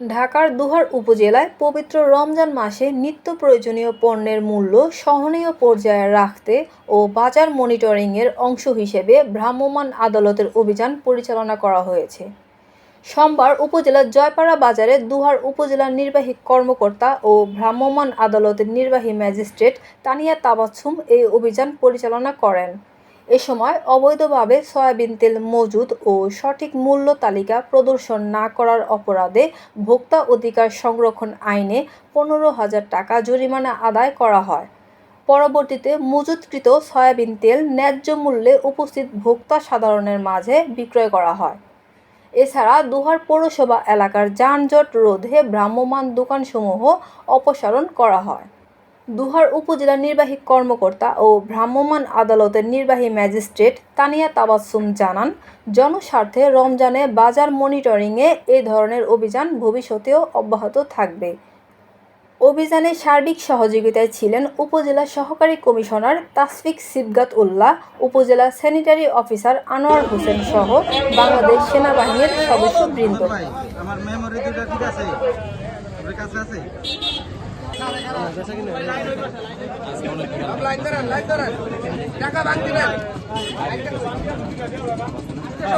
ঢাকার দুহার উপজেলায় পবিত্র রমজান মাসে নিত্য প্রয়োজনীয় পণ্যের মূল্য সহনীয় পর্যায়ে রাখতে ও বাজার মনিটরিংয়ের অংশ হিসেবে ভ্রাম্যমাণ আদালতের অভিযান পরিচালনা করা হয়েছে। সোমবার উপজেলার জয়পাড়া বাজারে দুহার উপজেলার নির্বাহী কর্মকর্তা ও ভ্রাম্যমাণ আদালতের নির্বাহী ম্যাজিস্ট্রেট তানিয়া তাবাচ্ছুম এই অভিযান পরিচালনা করেন। এ সময় অবৈধভাবে সয়াবিন তেল মজুদ ও সঠিক মূল্য তালিকা প্রদর্শন না করার অপরাধে ভোক্তা অধিকার সংরক্ষণ আইনে পনেরো হাজার টাকা জরিমানা আদায় করা হয়। পরবর্তীতে মজুতকৃত সয়াবিন তেল ন্যায্য মূল্যে উপস্থিত ভোক্তা সাধারণের মাঝে বিক্রয় করা হয়। এছাড়া দুহার পৌরসভা এলাকার যানজট রোধে ভ্রাম্যমাণ দোকানসমূহ অপসারণ করা হয়। দুহার উপজেলা নির্বাহী কর্মকর্তা ও ভ্রাম্যমাণ আদালতের নির্বাহী ম্যাজিস্ট্রেট তানিয়া তাবাসসুম জানান, জনস্বার্থে রমজানে বাজার মনিটরিংয়ে এ ধরনের অভিযান ভবিষ্যতেও অব্যাহত থাকবে। অভিযানে সার্বিক সহযোগিতায় ছিলেন উপজেলা সহকারী কমিশনার তাসফিক সিবগাত উল্লাহ, উপজেলা স্যানিটারি অফিসার আনোয়ার হোসেন সহ বাংলাদেশ সেনাবাহিনীর সদস্যবৃন্দ। লাইন ধরেন লাইন ধরেন টাকা ভাঙ দিবেন